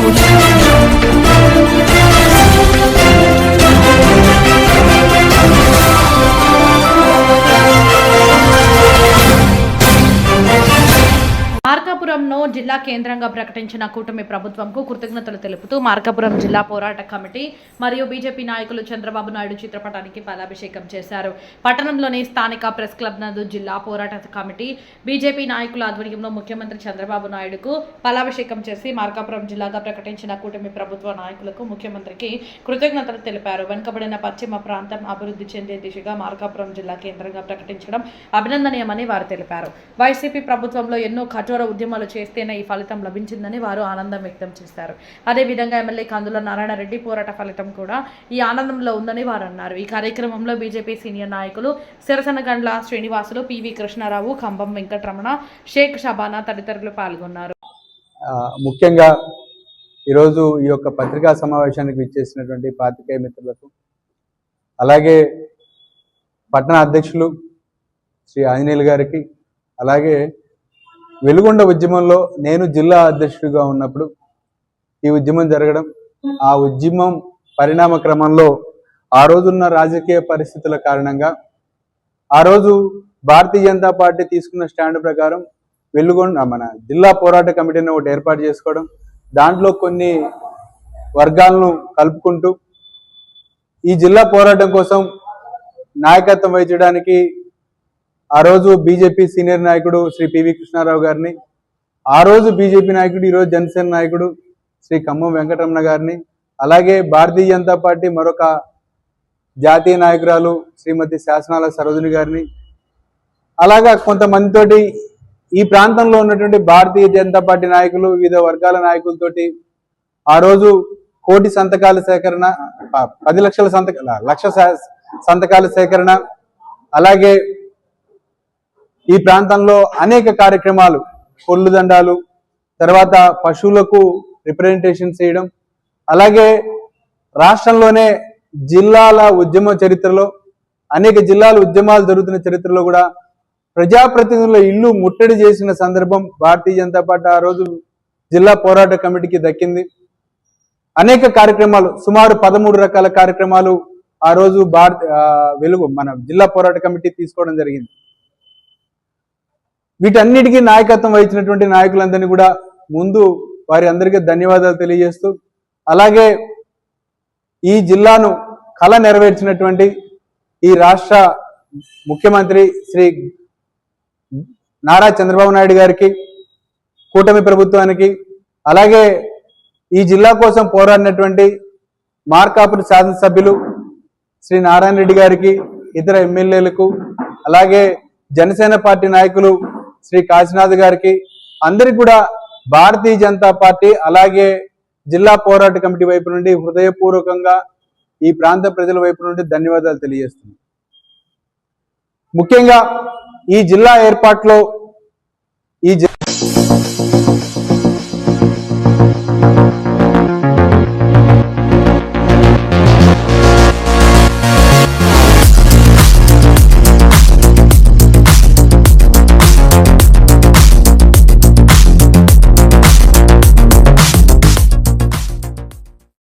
Saúde. జిల్లా కేంద్రంగా ప్రకటించిన కూటమి ప్రభుత్వంకు కృతజ్ఞతలు తెలుపుతూ మార్కాపురం జిల్లా పోరాట కమిటీ మరియు బీజేపీ నాయకులు చంద్రబాబు నాయుడు చిత్రపటానికి పాలాభిషేకం చేశారు. పట్టణంలోని స్థానిక ప్రెస్ క్లబ్ నందు జిల్లా పోరాట కమిటీ బీజేపీ నాయకుల ఆధ్వర్యంలో ముఖ్యమంత్రి చంద్రబాబు నాయుడుకు పాలాభిషేకం చేసి మార్కాపురం జిల్లాగా ప్రకటించిన కూటమి ప్రభుత్వ నాయకులకు ముఖ్యమంత్రికి కృతజ్ఞతలు తెలిపారు. వెనుకబడిన పశ్చిమ ప్రాంతం అభివృద్ధి చెందే దిశగా మార్కాపురం జిల్లా కేంద్రంగా ప్రకటించడం అభినందనీయమని వారు తెలిపారు. వైసీపీ ప్రభుత్వంలో ఎన్నో కఠోర ఉద్యమాలు చేసి చేస్తేనే ఈ ఫలితం లభించిందని వారు ఆనందం వ్యక్తం చేశారు. అదేవిధంగా ఎమ్మెల్యే కందుల నారాయణ రెడ్డి పోరాట ఫలితం కూడా ఈ ఆనందంలో ఉందని వారు అన్నారు. ఈ కార్యక్రమంలో బీజేపీ సీనియర్ నాయకులు సిరసనగండ్ల శ్రీనివాసులు పివి కృష్ణారావు కంబం వెంకటరమణ షేక్ షబానా తదితరులు పాల్గొన్నారు. ముఖ్యంగా ఈరోజు ఈ యొక్క పత్రికా సమావేశానికి విచ్చేసినటువంటి పాతికేయ మిత్రులకు అలాగే పట్టణ అధ్యక్షులు శ్రీ ఆంజనేయులు గారికి అలాగే వెలుగొండ ఉద్యమంలో నేను జిల్లా అధ్యక్షుడిగా ఉన్నప్పుడు ఈ ఉద్యమం జరగడం ఆ ఉద్యమం పరిణామ క్రమంలో ఆ రోజున్న రాజకీయ పరిస్థితుల కారణంగా ఆ రోజు భారతీయ జనతా పార్టీ తీసుకున్న స్టాండ్ ప్రకారం వెలుగొండ మన జిల్లా పోరాట కమిటీని ఒకటి ఏర్పాటు చేసుకోవడం దాంట్లో కొన్ని వర్గాలను కలుపుకుంటూ ఈ జిల్లా పోరాటం కోసం నాయకత్వం వహించడానికి ఆ రోజు బీజేపీ సీనియర్ నాయకుడు శ్రీ పివి కృష్ణారావు గారిని ఆ రోజు బీజేపీ నాయకుడు ఈరోజు జనసేన నాయకుడు శ్రీ ఖమ్మం వెంకటరమణ గారిని అలాగే భారతీయ జనతా పార్టీ మరొక జాతీయ నాయకురాలు శ్రీమతి శాసనాల సరోజిని గారిని అలాగా కొంతమందితోటి ఈ ప్రాంతంలో ఉన్నటువంటి భారతీయ జనతా పార్టీ నాయకులు వివిధ వర్గాల నాయకులతోటి ఆ రోజు కోటి సంతకాల సేకరణ ప- పది లక్షల సంతకాల లక్ష సంతకాల సేకరణ అలాగే ఈ ప్రాంతంలో అనేక కార్యక్రమాలు పొల్లు దండాలు తర్వాత పశువులకు రిప్రజెంటేషన్ చేయడం అలాగే రాష్ట్రంలోనే జిల్లాల ఉద్యమ చరిత్రలో అనేక జిల్లాల ఉద్యమాలు జరుగుతున్న చరిత్రలో కూడా ప్రజాప్రతినిధుల ఇల్లు ముట్టడి చేసిన సందర్భం భారతీయ జనతా పార్టీ ఆ రోజు జిల్లా పోరాట కమిటీకి దక్కింది. అనేక కార్యక్రమాలు సుమారు పదమూడు రకాల కార్యక్రమాలు ఆ రోజు భారత వెలుగు మన జిల్లా పోరాట కమిటీ తీసుకోవడం జరిగింది. వీటన్నిటికీ నాయకత్వం వహించినటువంటి నాయకులందరినీ కూడా ముందు వారి అందరికీ ధన్యవాదాలు తెలియజేస్తూ అలాగే ఈ జిల్లాను కళ నెరవేర్చినటువంటి ఈ రాష్ట్ర ముఖ్యమంత్రి శ్రీ నారా చంద్రబాబు నాయుడు గారికి కూటమి ప్రభుత్వానికి అలాగే ఈ జిల్లా కోసం పోరాడినటువంటి మార్కాపురి శాసనసభ్యులు శ్రీ నారాయణ రెడ్డి గారికి ఇతర ఎమ్మెల్యేలకు అలాగే జనసేన పార్టీ నాయకులు శ్రీ కాశీనాథ్ గారికి అందరికి కూడా భారతీయ జనతా పార్టీ అలాగే జిల్లా పోరాట కమిటీ వైపు నుండి హృదయపూర్వకంగా ఈ ప్రాంత ప్రజల వైపు నుండి ధన్యవాదాలు తెలియజేస్తున్నాను ముఖ్యంగా ఈ జిల్లా ఏర్పాట్లో ఈ జిల్లా